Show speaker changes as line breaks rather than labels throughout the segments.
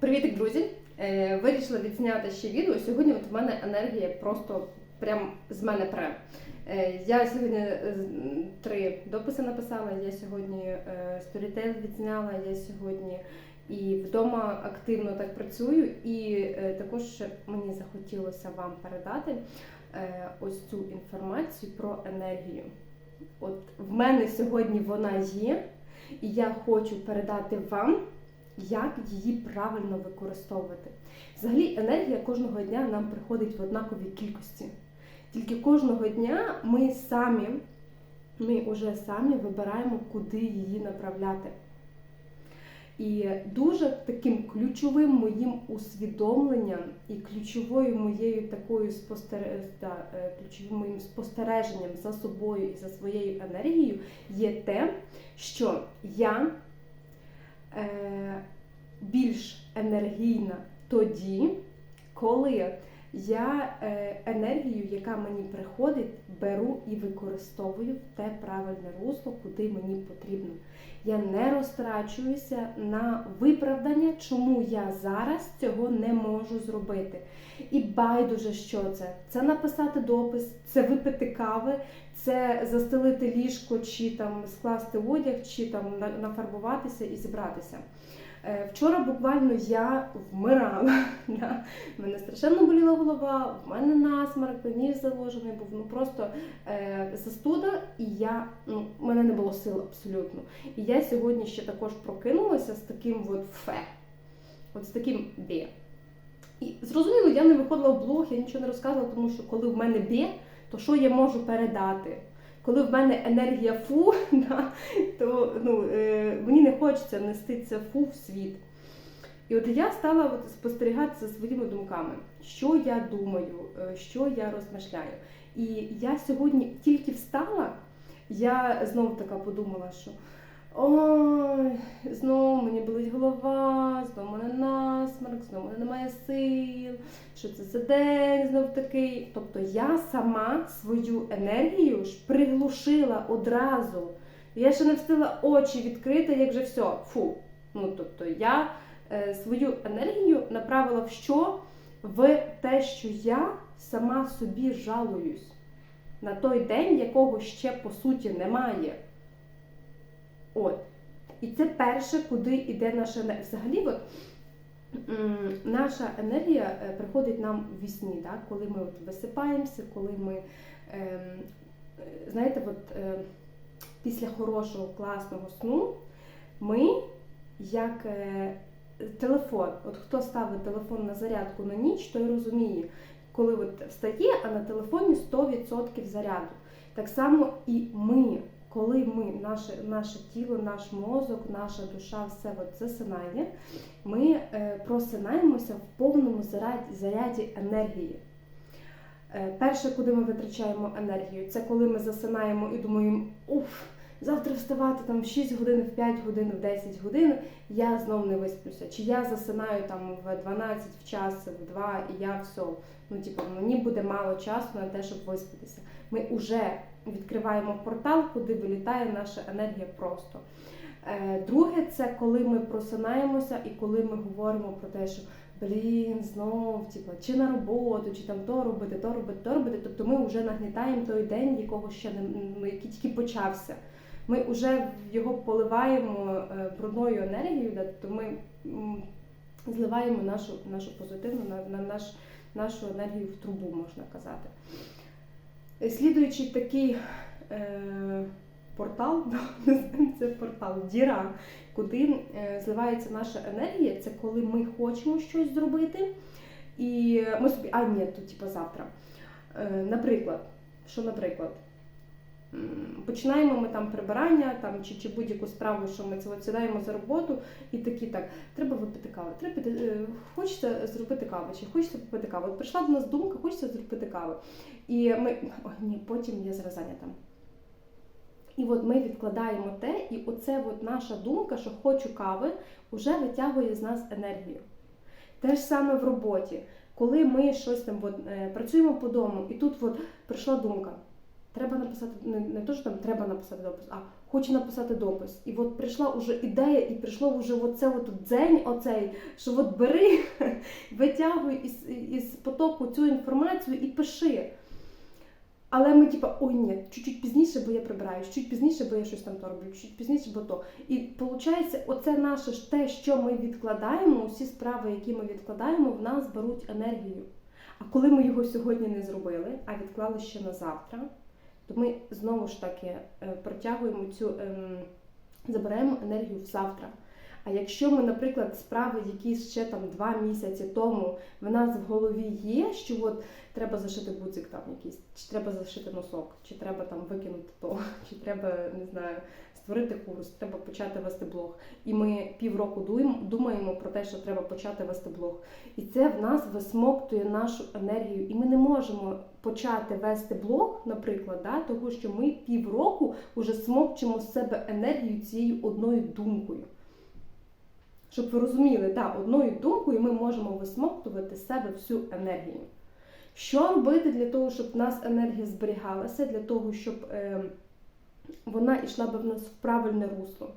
Привіт, друзі! Е, Вирішила відзняти ще відео. Сьогодні от в мене енергія просто прям з мене пре. Е, Я сьогодні е, три дописи написала. Я сьогодні сторітейл відзняла. Я сьогодні і вдома активно так працюю. І також мені захотілося вам передати ось цю інформацію про енергію. От в мене сьогодні вона є, і я хочу передати вам як її правильно використовувати. Взагалі, енергія кожного дня нам приходить в однаковій кількості. Тільки кожного дня ми самі, ми вже самі вибираємо, куди її направляти. І дуже таким ключовим моїм усвідомленням і ключовою моєю такою да, е, ключовим моїм спостереженням за собою і за своєю енергією є те, що я більш енергійна тоді, коли я е, енергію, яка мені приходить, беру і використовую в те правильне русло, куди мені потрібно. Я не розтрачуюся на виправдання, чому я зараз цього не можу зробити. І байдуже, що це. Це написати допис, це випити кави, це застелити ліжко, чи там скласти одяг, чи там нафарбуватися і зібратися. Е, Вчора буквально я вмирала. да. Мене страшенно боліла голова, в мене насмарк, ніс заложений був. Ну просто е, застуда, і я ну, в мене не було сил абсолютно. І я сьогодні ще також прокинулася з таким от фе, от з таким бє. І зрозуміло, я не виходила в блог, я нічого не розказувала, тому що коли в мене бє, то що я можу передати? Коли в мене енергія фу, да, то ну, е, мені не хочеться нести це фу в світ. І от я стала от спостерігати за своїми думками, що я думаю, е, що я розмишляю. І я сьогодні тільки встала, я знову така подумала, що ой, знову мені болить голова, знову мене насмарк, знову мене немає сил, що це за день знов такий. Тобто я сама свою енергію ж приглушила одразу. Я ще не встигла очі відкрити, як же все, фу. Ну, тобто я е, свою енергію направила в що? В те, що я сама собі жалуюсь на той день, якого ще по суті немає. От. І це перше, куди йде наша енергія. Взагалі, от, наша енергія е, приходить нам в вісні, да? коли ми от висипаємося, коли ми, ем, знаєте, от, е, після хорошого, класного сну ми як е, телефон, от хто ставить телефон на зарядку на ніч, той розуміє, коли от встає, а на телефоні 100% заряду. Так само і ми, коли ми, наше, наше тіло, наш мозок, наша душа, все от засинає, ми е, просинаємося в повному заряді, заряді енергії. Е, перше, куди ми витрачаємо енергію, це коли ми засинаємо і думаємо, уф, завтра вставати там в 6 годин, в 5 годин, в 10 годин, я знов не висплюся. Чи я засинаю там в 12, в час, в 2, і я все. Ну, типу, мені буде мало часу на те, щоб виспатися. Ми вже відкриваємо портал, куди вилітає наша енергія просто. Е, Друге, це коли ми просинаємося і коли ми говоримо про те, що блін, знов, типу, чи на роботу, чи там то робити, то робити, то робити. Тобто ми вже нагнітаємо той день, якого ще не який тільки почався. Ми вже його поливаємо е, брудною енергією, да, тобто ми зливаємо нашу, нашу позитивну, на, на наш, нашу енергію в трубу, можна казати. Слідуючий такий е, портал, це портал, діра, куди е, зливається наша енергія, це коли ми хочемо щось зробити, і ми собі, а ні, то типу завтра. Е, наприклад, що наприклад? Починаємо ми там прибирання там, чи, чи будь-яку справу, що ми це сідаємо за роботу, і такі так, треба випити каву, треба піти, е, хочеться зробити каву, чи хочеться попити каву. От прийшла до нас думка, хочеться зробити каву. І ми, ой, ні, потім я зараз зайнята. І от ми відкладаємо те, і оце от наша думка, що хочу кави, вже витягує з нас енергію. Те ж саме в роботі. Коли ми щось там от, е, працюємо по дому, і тут от прийшла думка. Треба написати не, не то, що там треба написати допис, а хочу написати допис. І от прийшла уже ідея, і прийшло вже оце от дзень оцей, що от бери, витягуй із, із потоку цю інформацію і пиши. Але ми, типа, ой, ні, чуть-чуть пізніше, бо я прибираю, чуть пізніше, бо я щось там то роблю, чуть пізніше, бо то. І виходить, оце наше ж те, що ми відкладаємо, усі справи, які ми відкладаємо, в нас беруть енергію. А коли ми його сьогодні не зробили, а відклали ще на завтра, то ми знову ж таки е, протягуємо цю, ем, забираємо енергію в завтра. А якщо ми, наприклад, справи, які ще там два місяці тому в нас в голові є, що от треба зашити буцик там якийсь, чи треба зашити носок, чи треба там викинути то, чи треба, не знаю, створити курс, треба почати вести блог. І ми півроку думаємо про те, що треба почати вести блог. І це в нас висмоктує нашу енергію. І ми не можемо почати вести блог, наприклад, да, того, що ми півроку вже смокчемо з себе енергію цією одною думкою. Щоб ви розуміли, да, одною думкою ми можемо висмоктувати з себе всю енергію. Що робити для того, щоб в нас енергія зберігалася, для того, щоб е, вона йшла би в нас в правильне русло?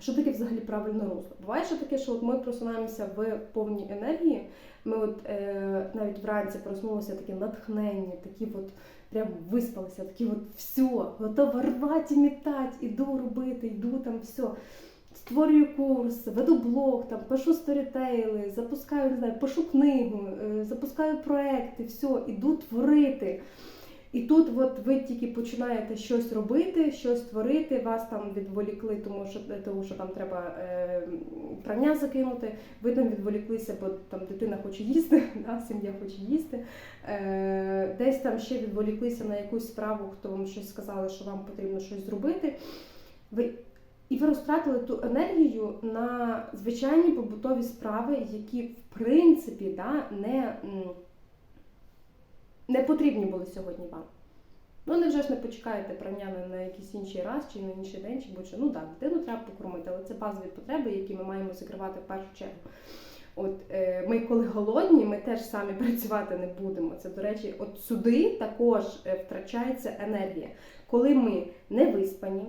Що таке взагалі правильне русло? Буває, що таке, що от ми просуваємося в повній енергії, ми от е, навіть вранці проснулися такі натхненні, такі от прям виспалися, такі от все, готова рвати і мітати, іду робити, йду там все. Створюю курс, веду блог, там, пишу сторітейли, запускаю, не знаю, пишу книгу, е, запускаю проекти, все, іду творити. І тут от ви тільки починаєте щось робити, щось творити, вас там відволікли, тому що, тому що там треба е, прання закинути, ви там відволіклися, бо там дитина хоче їсти, да, сім'я хоче їсти. Е, десь там ще відволіклися на якусь справу, хто вам щось сказали, що вам потрібно щось зробити. Ви і ви розтратили ту енергію на звичайні побутові справи, які в принципі да, не, не потрібні були сьогодні вам. Ну, невже ж не почекаєте прання на, якийсь інший раз чи на інший день, чи будь-що. Ну так, дитину треба покормити, але це базові потреби, які ми маємо закривати в першу чергу. От е, ми, коли голодні, ми теж самі працювати не будемо. Це, до речі, от сюди також е, втрачається енергія. Коли ми не виспані,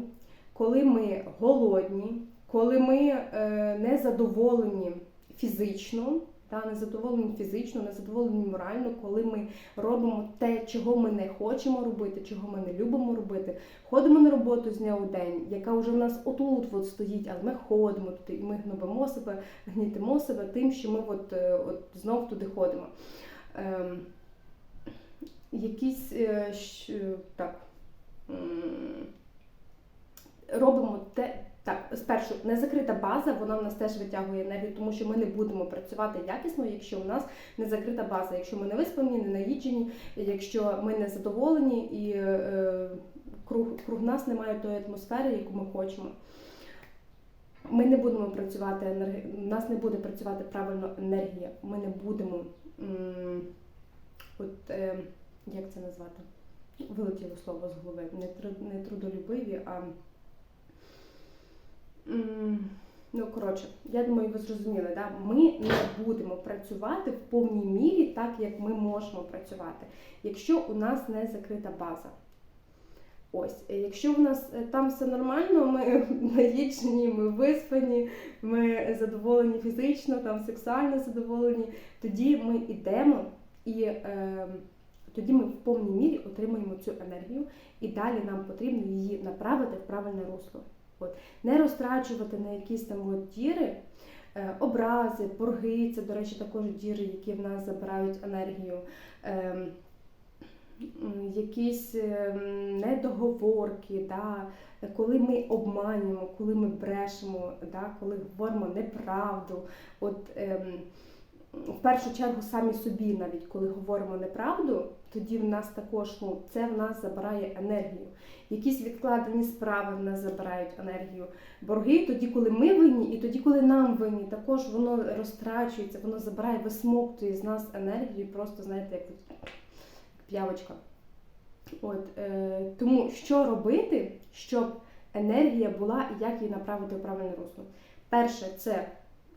коли ми голодні, коли ми е, не задоволені фізично, та, не задоволені фізично, не задоволені морально, коли ми робимо те, чого ми не хочемо робити, чого ми не любимо робити, ходимо на роботу з дня у день, яка вже в нас отут от стоїть, але ми ходимо туди, і ми гнобимо себе, гнітимо себе тим, що ми от, е, от знов туди ходимо. Ем, якісь е, так. робимо те. Так, спершу незакрита база, вона в нас теж витягує енергію, тому що ми не будемо працювати якісно, якщо у нас не закрита база, якщо ми не виспані, не наїджені, якщо ми не задоволені і е, круг, круг нас немає тої атмосфери, яку ми хочемо. Ми не будемо працювати енерги... у нас не буде працювати правильно енергія. Ми не будемо м, от, е, як це назвати? Вилетіло слово з голови. Не, труд- не трудолюбиві, а Ну, коротше, я думаю, ви зрозуміли, да? ми не будемо працювати в повній мірі так, як ми можемо працювати, якщо у нас не закрита база. Ось, е, якщо в нас е, там все нормально, ми наїджені, ми виспані, ми задоволені фізично, там сексуально задоволені, тоді ми йдемо і е, тоді ми в повній мірі отримуємо цю енергію, і далі нам потрібно її направити в правильне русло. От. Не розтрачувати на якісь там от діри, е, образи, борги, це, до речі, також діри, які в нас забирають енергію. М, Якісь ем, недоговорки, да, коли ми обманюємо, коли ми брешемо, да, коли говоримо неправду. От, ем, в першу чергу самі собі, навіть коли говоримо неправду, тоді в нас також ну, це в нас забирає енергію. Якісь відкладені справи в нас забирають енергію. Борги тоді, коли ми винні, і тоді, коли нам винні, також воно розтрачується, воно забирає, висмоктує з нас енергію, просто знаєте, як п'явочка. От, е, тому що робити, щоб енергія була і як її направити в правильне русло? Перше, це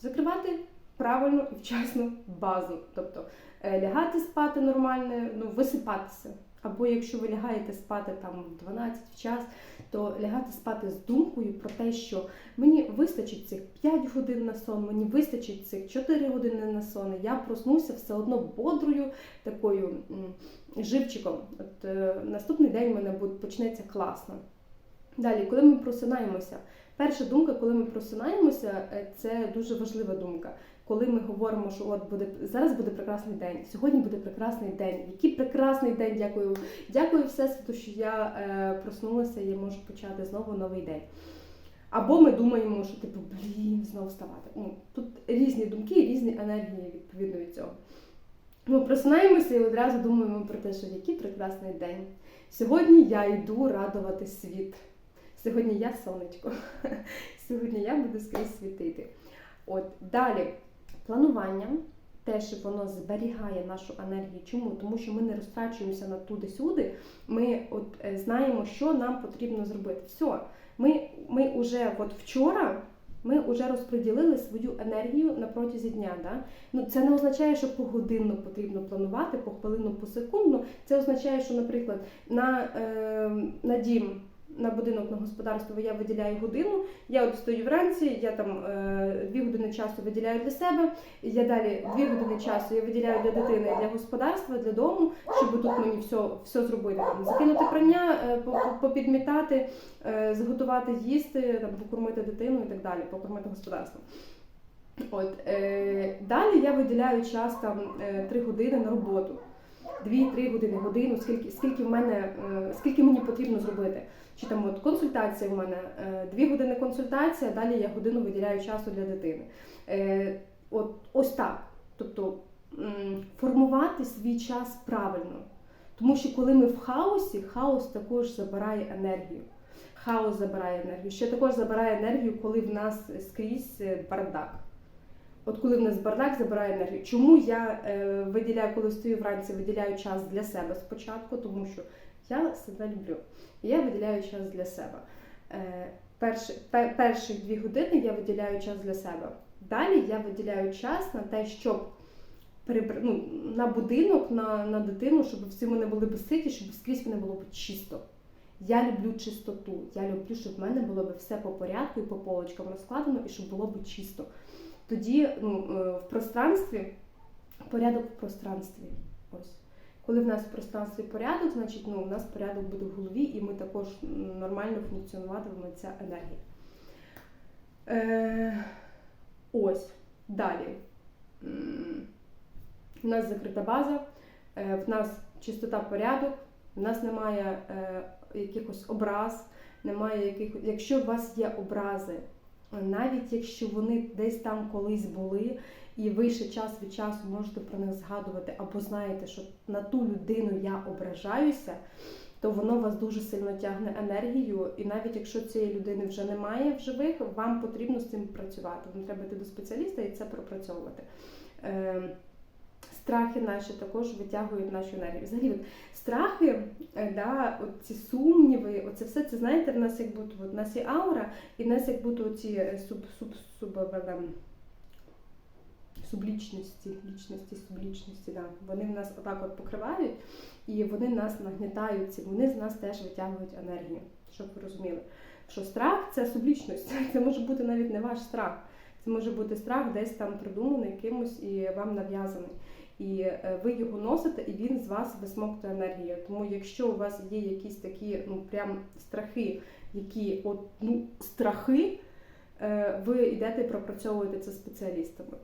закривати правильну і вчасну базу. Тобто е, лягати спати нормально, ну, висипатися. Або якщо ви лягаєте спати там в 12 в час, то лягати спати з думкою про те, що мені вистачить цих 5 годин на сон, мені вистачить цих 4 години на сон. Я проснуся все одно бодрою, такою живчиком. От е, наступний день в мене буде почнеться класно. Далі, коли ми просинаємося, перша думка, коли ми просинаємося, е, це дуже важлива думка. Коли ми говоримо, що от буде зараз буде прекрасний день, сьогодні буде прекрасний день. Який прекрасний день, дякую. Дякую Всесвіту, що я е, проснулася і я можу почати знову новий день. Або ми думаємо, що типу, блін, знову вставати. Ну, тут різні думки, різні енергії відповідно від цього. Ми просинаємося і одразу думаємо про те, що який прекрасний день. Сьогодні я йду радувати світ. Сьогодні я сонечко. Сьогодні я буду скрізь світити. От далі планування. Теж воно зберігає нашу енергію. Чому? Тому що ми не розтрачуємося на туди-сюди. Ми от е, знаємо, що нам потрібно зробити. Все, ми, ми вже от вчора ми вже розподілили свою енергію на протязі дня. Да? Ну, це не означає, що погодинно потрібно планувати, по хвилину, по секунду. Це означає, що, наприклад, на, е, на дім. На будинок на господарство я виділяю годину. Я от стою вранці, я там е, дві години часу виділяю для себе. Я далі дві години часу я виділяю для дитини, для господарства, для дому, щоб тут мені все, все зробити. Там, закинути прання, е, по- по- попідмітати, е, зготувати їсти, там, покормити дитину і так далі, покормити господарство. От, е, далі я виділяю час там е, години на роботу. 2-3 години, годину, скільки, скільки в мене, е, скільки мені потрібно зробити. Чи там от консультація в мене, 2 години консультація, далі я годину виділяю часу для дитини. Е, От ось так. Тобто формувати свій час правильно. Тому що коли ми в хаосі, хаос також забирає енергію. Хаос забирає енергію. Ще також забирає енергію, коли в нас скрізь е, бардак. От коли в нас бардак забирає енергію. Чому я е, виділяю, коли стою вранці, виділяю час для себе спочатку, тому що я себе люблю. І я виділяю час для себе. Е, перші, пер, перші дві години я виділяю час для себе. Далі я виділяю час на те, щоб перебр... ну, на будинок, на, на дитину, щоб всі вони були безситі, щоб скрізь мене було б чисто. Я люблю чистоту. Я люблю, щоб в мене було б все по порядку і по полочкам розкладено, і щоб було б чисто. Тоді ну, е, в пространстві порядок в пространстві. Ось. Коли в нас в пространстві порядок, значить ну, у нас порядок буде в голові, і ми також нормально функціонуватиме ця енергія. Е, ось. Далі. У нас закрита база, е, в нас чистота порядок, в нас немає е, якихось образ, немає яких... Якщо у вас є образи, навіть якщо вони десь там колись були, і ви ще час від часу можете про них згадувати, або знаєте, що на ту людину я ображаюся, то воно вас дуже сильно тягне енергію. І навіть якщо цієї людини вже немає в живих, вам потрібно з цим працювати. Вам треба йти до спеціаліста і це пропрацьовувати. Е, Страхи наші також витягують нашу енергію. Взагалі, от, страхи, е, да, от ці сумніви, оце все це знаєте, в нас як будто от, в нас є аура, і в нас як будто ці суб, суб, суб, ем, сублічності, лічності, сублічності, да. вони в нас отак от покривають, і вони нас нагнітають, ці- вони з нас теж витягують енергію, щоб ви розуміли. Що страх це сублічність, це може бути навіть не ваш страх. Це може бути страх десь там придуманий кимось і вам нав'язаний. І е, ви його носите, і він з вас висмоктує енергію. Тому якщо у вас є якісь такі ну прям страхи, які от ну страхи, е, ви йдете і пропрацьовуєте це спеціалістами.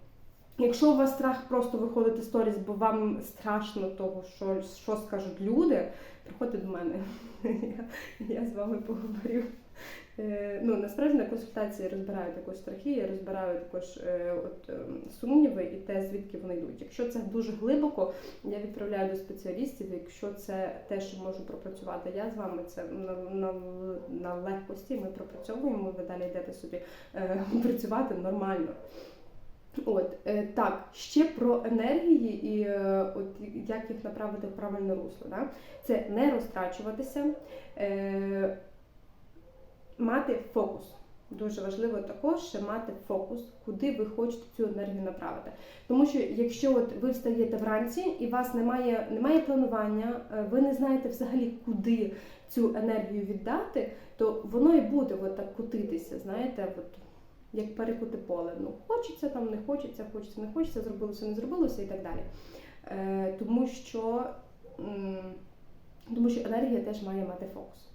Якщо у вас страх просто виходити з сторіс, бо вам страшно того, що, що скажуть люди, приходьте до мене. Я, я з вами поговорю. Е, Ну, насправді на консультації я розбираю також страхи, розбираю також е, от, е, сумніви і те, звідки вони йдуть. Якщо це дуже глибоко, я відправляю до спеціалістів. Якщо це те, що можу пропрацювати, я з вами це на, на, на легкості. Ми пропрацьовуємо, ви далі йдете собі е, працювати нормально. От е, так, ще про енергії і е, от як їх направити в правильне русло. Да? Це не розтрачуватися, е, мати фокус. Дуже важливо також ще мати фокус, куди ви хочете цю енергію направити. Тому що якщо от ви встаєте вранці і у вас немає, немає планування, е, ви не знаєте взагалі, куди цю енергію віддати, то воно і буде от так кутитися, знаєте, от, як перекути поле. Ну, хочеться там, не хочеться, хочеться, не хочеться, зробилося, не зробилося і так далі. Е, тому що. тому що енергія теж має мати фокус.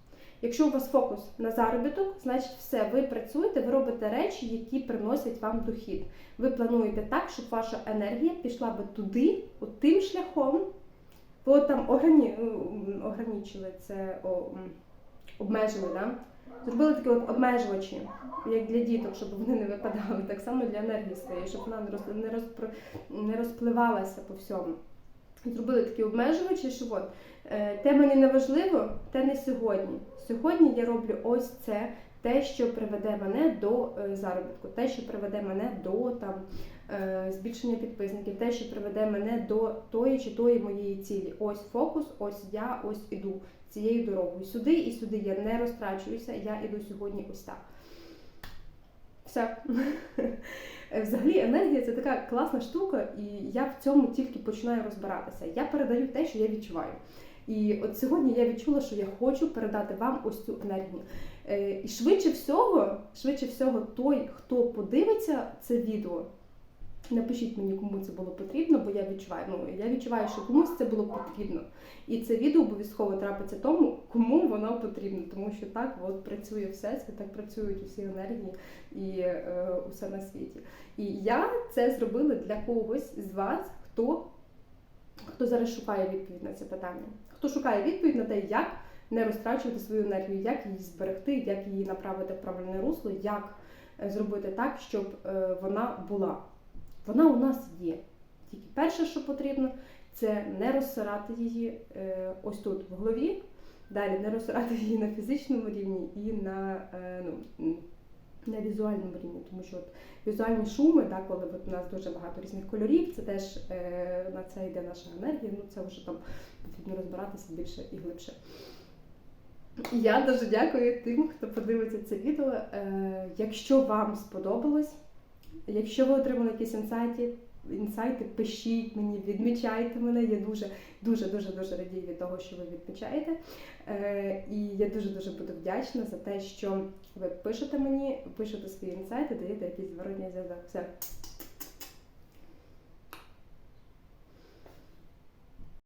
Якщо у вас фокус на заробіток, значить все, ви працюєте, ви робите речі, які приносять вам дохід. Ви плануєте так, щоб ваша енергія пішла би туди, от тим шляхом, от там ограні... м, ограничили це, обмежили, да? зробили такі от обмежувачі, як для діток, щоб вони не випадали, так само для енергії своєї, щоб вона не розпливалася по всьому. Зробили такі обмежувачі, що от, е, те мені не важливо, те не сьогодні. Сьогодні я роблю ось це, те, що приведе мене до е, заробітку, те, що приведе мене до там, е, збільшення підписників, те, що приведе мене до тої чи тої моєї цілі. Ось фокус, ось я, ось іду цією дорогою. Сюди і сюди я не розтрачуюся, я іду сьогодні ось так. Все. Взагалі енергія це така класна штука, і я в цьому тільки починаю розбиратися. Я передаю те, що я відчуваю. І от сьогодні я відчула, що я хочу передати вам ось цю енергію. Е, І швидше всього, швидше всього, той, хто подивиться це відео, напишіть мені, кому це було потрібно, бо я відчуваю. Ну я відчуваю, що комусь це було потрібно. І це відео обов'язково трапиться тому, кому воно потрібно, тому що так от працює всесвіт, так працюють усі енергії і е, усе на світі. І я це зробила для когось з вас, хто, хто зараз шукає відповідь на це питання, хто шукає відповідь на те, як не розтрачувати свою енергію, як її зберегти, як її направити в правильне русло, як е, зробити так, щоб е, вона була. Вона у нас є. Тільки перше, що потрібно, це не розсирати її е, ось тут в голові, далі не розсирати її на фізичному рівні і на, е, ну, на візуальному рівні, тому що от візуальні шуми, да, коли от у нас дуже багато різних кольорів, це теж е, на це йде наша енергія, ну це вже там потрібно розбиратися більше і глибше. Я дуже дякую тим, хто подивиться це відео. Е, якщо вам сподобалось, якщо ви отримали якісь інсайти, інсайти, пишіть мені, відмічайте мене. Я дуже, дуже, дуже, дуже радію від того, що ви відмічаєте. Е, і я дуже дуже буду вдячна за те, що ви пишете мені, пишете свої інсайти, даєте якийсь зворотній зв'язок. Все,